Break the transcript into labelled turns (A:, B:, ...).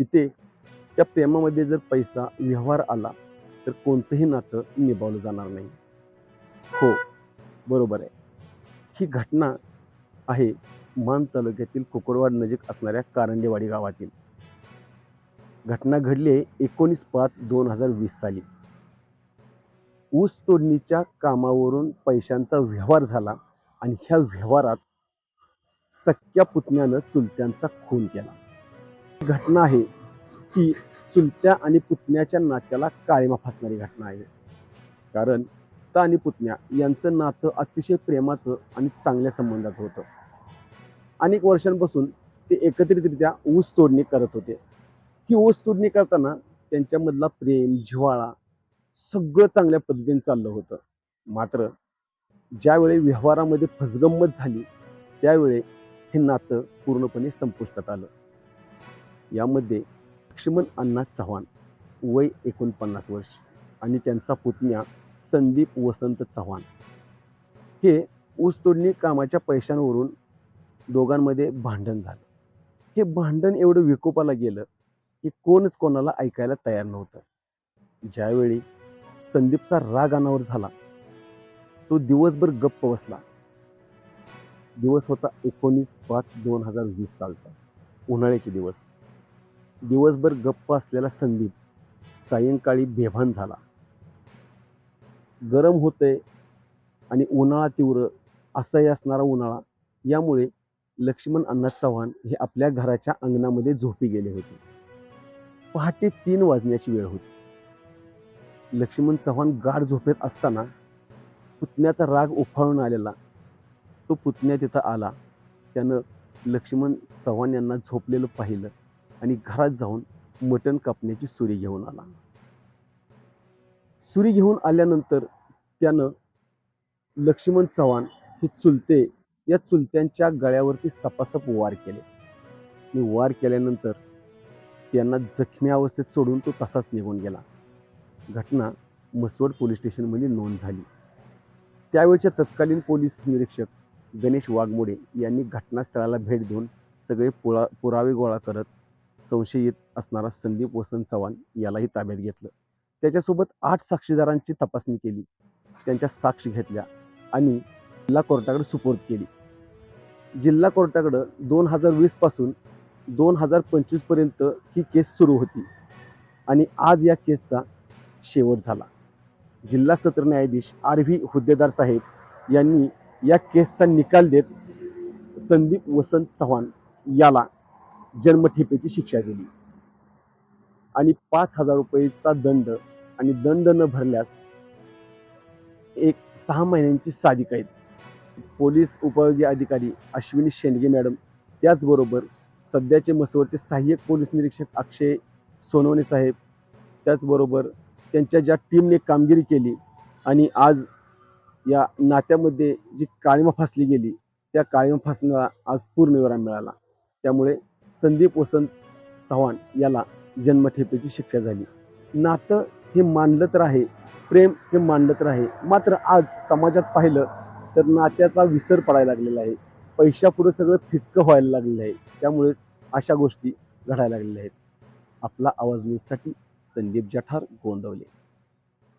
A: तिथे त्या प्रेमामध्ये जर पैसा व्यवहार आला तर कोणतंही नातं निभावलं जाणार नाही. हो बरोबर आहे. ही घटना आहे मान तालुक्यातील कुकडवाड नजीक असणाऱ्या कारंडेवाडी गावातील. घटना घडली आहे एकोणीस पाच दोन हजार वीस साली. ऊस तोडणीच्या कामावरून पैशांचा व्यवहार झाला आणि ह्या व्यवहारात सख्या पुतण्यानं चुलत्यांचा खून केला. घटना आहे ती चुलत्या आणि पुतण्याच्या नात्याला काळीमा फासणारी घटना आहे. कारण ता आणि पुतण्या यांचं नातं अतिशय प्रेमाचं आणि चांगल्या संबंधाचं होतं. अनेक वर्षांपासून ते एकत्रितरित्या ऊस तोडणी करत होते. ही ऊस तोडणी करताना त्यांच्यामधला प्रेम जिव्हाळा सगळं चांगल्या पद्धतीने चाललं होतं. मात्र ज्यावेळी व्यवहारामध्ये फसगंमत झाली त्यावेळी हे नातं पूर्णपणे संपुष्टात आलं. यामध्ये लक्ष्मण अण्णा चव्हाण वय एकोणपन्नास वर्ष आणि त्यांचा पुतण्या संदीप वसंत चव्हाण. हे ऊस तोडणी कामाच्या पैशांवरून दोघांमध्ये भांडण झालं. हे भांडण एवढं विकोपाला गेलं की कोणच कोणाला ऐकायला तयार नव्हतं. ज्यावेळी संदीपचा राग अनावर झाला तो दिवसभर गप्प बसला. दिवस होता एकोणीस पाच दोन हजार वीस सालचा उन्हाळ्याचे दिवस. दिवसभर गप्प असलेला संदीप सायंकाळी बेभान झाला. गरम होतंय आणि उन्हाळा तीव्र असह्य असणारा उन्हाळा यामुळे लक्ष्मण अण्णा चव्हाण हे आपल्या घराच्या अंगणामध्ये झोपी गेले होते. पहाटे तीन वाजण्याची वेळ होती. लक्ष्मण चव्हाण गाढ झोपेत असताना पुतण्याचा राग उफाळून आलेला. तो पुतण्या तिथं आला. त्यानं लक्ष्मण चव्हाण यांना झोपलेलं पाहिलं. आणि घरात जाऊन मटण कापण्याची सुरी घेऊन आला. सुरी घेऊन आल्यानंतर त्यानं लक्ष्मण चव्हाण हे चुलते या चुलत्यांच्या गळ्यावरती सपासप वार केले. आणि वार केल्यानंतर त्यांना जखमी अवस्थेत सोडून तो तसाच निघून गेला. घटना मसवड पोलीस स्टेशनमध्ये नोंद झाली. त्यावेळच्या तत्कालीन पोलीस निरीक्षक गणेश वाघमोडे यांनी घटनास्थळाला भेट देऊन सगळे पुरा पुरावे गोळा करत संशयित असणारा संदीप वसंत चव्हाण यालाही ताब्यात घेतलं. त्याच्यासोबत आठ साक्षीदारांची तपासणी केली. त्यांच्या साक्षी घेतल्या आणि जिल्हा कोर्टाकडे सुपूर्द केली. जिल्हा कोर्टाकडं दोन हजार वीसपासून दोन हजार पंचवीसपर्यंत ही केस सुरू होती आणि आज या केसचा शेवट झाला. जिल्हा सत्र न्यायाधीश आर व्ही हुद्देदार साहेब यांनी या केसचा निकाल देत संदीप वसंत चव्हाण याला जन्मठेपेची शिक्षा दिली. आणि पाच हजार रुपयेचा दंड आणि दंड न भरल्यास एक सहा महिन्यांची साधी कैद पोलीस उपयोगी अधिकारी अश्विनी शेंडगे मॅडम त्याचबरोबर सध्याचे मसवडचे सहाय्यक पोलीस निरीक्षक अक्षय सोनवणे साहेब त्याचबरोबर त्यांच्या ज्या टीमने कामगिरी केली आणि आज या नात्यामध्ये जी काळीमा फासली गेली त्या काळीमा फासण्याला आज पूर्णविराम मिळाला. त्यामुळे संदीप वसंत चव्हाण याला जन्मठेपेची शिक्षा झाली. नातं हे मानलं तर आहे प्रेम हे मानलं तर आहे. मात्र आज समाजात पाहिलं तर नात्याचा विसर पडायला लागलेला आहे. पैशापुढं सगळं फिक्कं व्हायला लागलेलं आहे. त्यामुळेच अशा गोष्टी घडायला लागलेल्या आहेत. आपला आवाज न्यूजसाठी संदीप जठार गोंदवले.